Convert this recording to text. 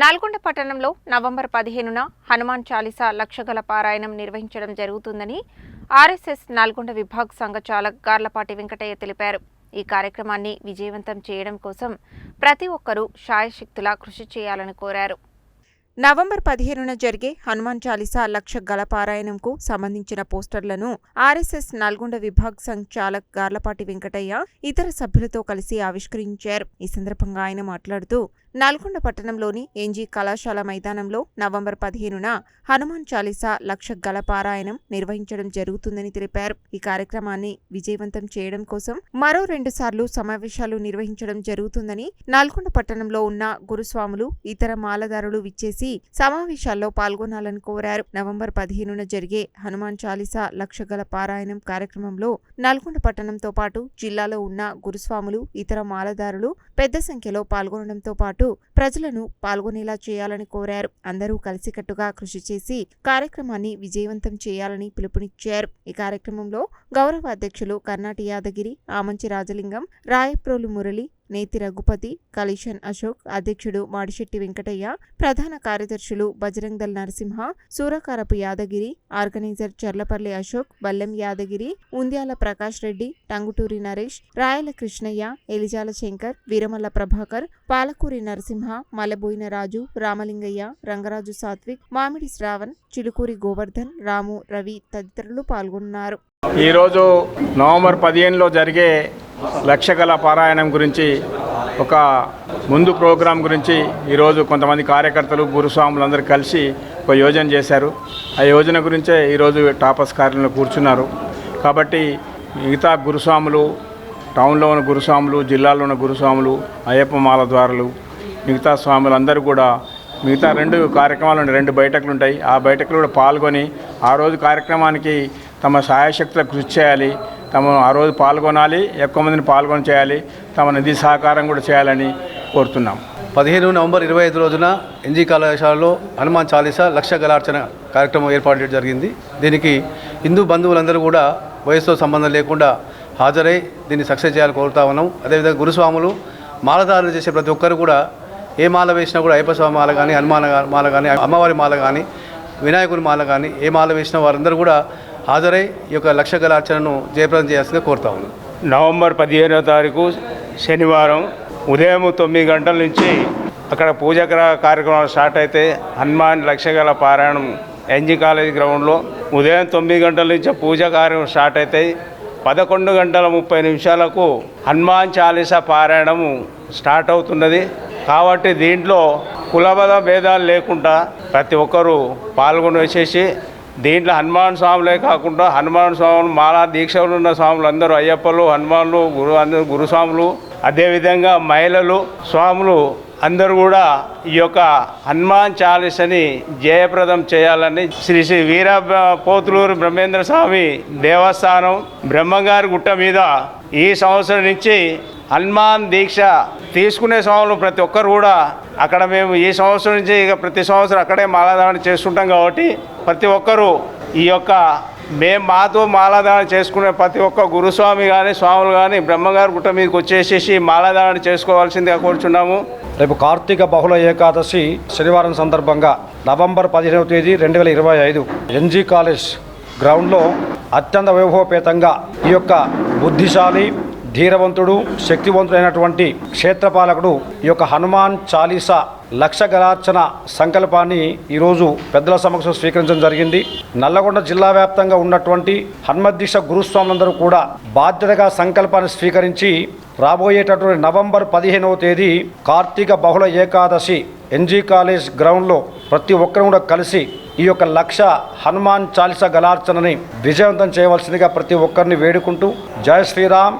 నల్గొండ పట్టణంలో నవంబర్ పదిహేనున హనుమాన్ చాలీసా లక్షగల పారాయణం నిర్వహించడం జరుగుతుందని ఆర్ఎస్ఎస్ నల్గొండ విభాగ్ సంఘ చాలక్ గార్లపాటి వెంకటయ్య తెలిపారు. ఈ కార్యక్రమాన్ని విజయవంతం చేయడం కోసం ప్రతి ఒక్కరూ శాయశక్తులా కృషి చేయాలని కోరారు. నవంబర్ పదిహేనున జరిగే హనుమాన్ చాలీసా లక్ష గల పారాయణంకు సంబంధించిన పోస్టర్లను ఆర్ఎస్ఎస్ నల్గొండ విభాగ్ సంచాలక్ గార్లపాటి వెంకటయ్య ఇతర సభ్యులతో కలిసి ఆవిష్కరించారు. ఈ సందర్భంగా ఆయన మాట్లాడుతూ నల్గొండ పట్టణంలోని ఎన్జీ కళాశాల మైదానంలో నవంబర్ పదిహేనున హనుమాన్ చాలీసా లక్ష గల పారాయణం నిర్వహించడం జరుగుతుందని తెలిపారు. ఈ కార్యక్రమాన్ని విజయవంతం చేయడం కోసం మరో రెండు సార్లు సమావేశాలు నిర్వహించడం జరుగుతుందని నల్గొండ పట్టణంలో ఉన్న గురుస్వాములు ఇతర మాలదారులు విచ్చేసి సమావేశాల్లో పాల్గొనాలని కోరారు. నవంబర్ పదిహేనున జరిగే హనుమాన్ చాలీసా లక్ష గల పారాయణం కార్యక్రమంలో నల్గొండ పట్టణంతో పాటు జిల్లాలో ఉన్న గురుస్వాములు ఇతర మాలదారులు పెద్ద సంఖ్యలో పాల్గొనడంతో పాటు ప్రజలను పాల్గొనేలా చేయాలని కోరారు. అందరూ కలిసికట్టుగా కృషి చేసి కార్యక్రమాన్ని విజయవంతం చేయాలని పిలుపునిచ్చారు. ఈ కార్యక్రమంలో గౌరవ అధ్యక్షులు కర్ణాటి యాదగిరి ఆమంచి రాజలింగం రాయప్రోలు మురళి నేతి రఘుపతి కలిషన్ అశోక్ అధ్యక్షుడు మాడిశెట్టి వెంకటయ్య ప్రధాన కార్యదర్శులు బజరంగ్ నరసింహ సూరకారపు యాదగిరి ఆర్గనైజర్ చర్లపల్లి అశోక్ బల్లెం యాదగిరి ఉంద్యాల ప్రకాష్ రెడ్డి టంగుటూరి నరేష్ రాయల కృష్ణయ్య ఎలిజాల శంకర్ వీరమల్ల ప్రభాకర్ పాలకూరి నరసింహ మలబోయిన రాజు రామలింగయ్య రంగరాజు సాత్విక్ మామిడి శ్రావణ్ చిలుకూరి గోవర్ధన్ రాము రవి తదితరులు పాల్గొన్నారు. ఈరోజు నవంబర్ పదిహేనులో జరిగే లక్షకళ పారాయణం గురించి ఒక ముందు ప్రోగ్రాం గురించి ఈరోజు కొంతమంది కార్యకర్తలు గురుస్వాములు అందరూ కలిసి ఒక యోజన చేశారు. ఆ యోజన గురించే ఈరోజు టాపస్ కార్యంలో కూర్చున్నారు. కాబట్టి మిగతా గురుస్వాములు టౌన్లో ఉన్న గురుస్వాములు జిల్లాలో ఉన్న గురుస్వాములు అయ్యప్ప మాల ద్వారులు మిగతా స్వాములు అందరూ కూడా మిగతా రెండు కార్యక్రమాలు ఉంటాయి రెండు బయటకులు ఉంటాయి. ఆ బయటకులు కూడా పాల్గొని ఆ రోజు కార్యక్రమానికి తమ సహాయశక్తులకు కృషి చేయాలి. తమ ఆ రోజు పాల్గొనాలి ఎక్కువ మందిని పాల్గొని చేయాలి తమ నిధి సహకారం కూడా చేయాలని కోరుతున్నాం. పదిహేను నవంబర్ ఇరవై ఐదు రోజున ఎన్జీ కళాశాలలో హనుమాన్ చాలీసా లక్ష గలార్చన కార్యక్రమం ఏర్పాటు చేయడం జరిగింది. దీనికి హిందూ బంధువులందరూ కూడా వయసుతో సంబంధం లేకుండా హాజరై దీన్ని సక్సెస్ చేయాలని కోరుతా ఉన్నాం. అదేవిధంగా గురుస్వాములు మాలధారణ చేసే ప్రతి ఒక్కరు కూడా ఏ మాల వేసినా కూడా అయ్యప్ప స్వామి మాల కానీ హనుమాన మాల కానీ అమ్మవారి మాల కానీ వినాయకుని మాల కానీ ఏ మాల వేసినా వారందరూ కూడా హాజరై ఈ యొక్క లక్ష గలార్చనను జయప్రదం చేయాల్సిందిగా కోరుతా ఉన్నాను. నవంబర్ పదిహేనో తారీఖు శనివారం ఉదయం తొమ్మిది గంటల నుంచి అక్కడ పూజాగ్రహ కార్యక్రమాలు స్టార్ట్ అయితే హనుమాన్ లక్షగల పారాయణం ఎన్జీ కాలేజ్ గ్రౌండ్లో ఉదయం తొమ్మిది గంటల నుంచి పూజా కార్యక్రమం స్టార్ట్ అవుతాయి పదకొండు గంటల ముప్పై నిమిషాలకు హనుమాన్ చాలీసా పారాయణము స్టార్ట్ అవుతున్నది. కాబట్టి దీంట్లో కులబద భేదాలు లేకుండా ప్రతి ఒక్కరూ పాల్గొని వచ్చేసి దీంట్లో హనుమాన్ స్వాములే కాకుండా హనుమాన్ స్వాములు మాలా దీక్షలు ఉన్న స్వాములు అందరూ అయ్యప్పలు హనుమాన్లు గురు అందరూ గురుస్వాములు అదేవిధంగా మహిళలు స్వాములు అందరూ కూడా ఈ యొక్క హనుమాన్ చాలీసని జయప్రదం చేయాలని శ్రీ శ్రీ వీర పోతులూరు బ్రహ్మేంద్ర స్వామి దేవస్థానం బ్రహ్మంగారి గుట్ట మీద ఈ సంవత్సరం నుంచి హనుమాన్ దీక్ష తీసుకునే స్వాములు ప్రతి ఒక్కరు కూడా అక్కడ మేము ఈ సంవత్సరం నుంచి ఇక ప్రతి సంవత్సరం అక్కడే మాలాధారణ చేస్తుంటాం కాబట్టి ప్రతి ఒక్కరూ ఈ యొక్క మేము మాతో మాలాధారణ చేసుకునే ప్రతి ఒక్క గురుస్వామి కానీ స్వాములు కానీ బ్రహ్మగారి గుట్ట మీదకి వచ్చేసేసి మాలాధారణ చేసుకోవాల్సిందిగా కోరుచున్నాము. రేపు కార్తీక బహుళ ఏకాదశి శనివారం సందర్భంగా నవంబర్ పదిహేనవ తేదీ రెండు వేల ఇరవై ఐదు ఎన్జీ కాలేజ్ గ్రౌండ్లో అత్యంత వైభవపేతంగా ఈ యొక్క బుద్ధిశాలి ధీరవంతుడు శక్తివంతుడైనటువంటి క్షేత్రపాలకుడు ఈ యొక్క హనుమాన్ చాలీసా లక్ష గలార్చన సంకల్పాన్ని ఈరోజు పెద్దల సమక్షం స్వీకరించడం జరిగింది. నల్లగొండ జిల్లా వ్యాప్తంగా ఉన్నటువంటి హనుమద్దీక్ష గురుస్వాములందరూ కూడా బాధ్యతగా సంకల్పాన్ని స్వీకరించి రాబోయేటటువంటి నవంబర్ పదిహేనవ తేదీ కార్తీక బహుళ ఏకాదశి ఎన్జీ కాలేజ్ గ్రౌండ్లో ప్రతి ఒక్కరు కూడా కలిసి ఈ యొక్క లక్ష హనుమాన్ చాలీస గలార్చనని విజయవంతం చేయవలసిందిగా ప్రతి ఒక్కరిని వేడుకుంటూ జయ శ్రీరామ్.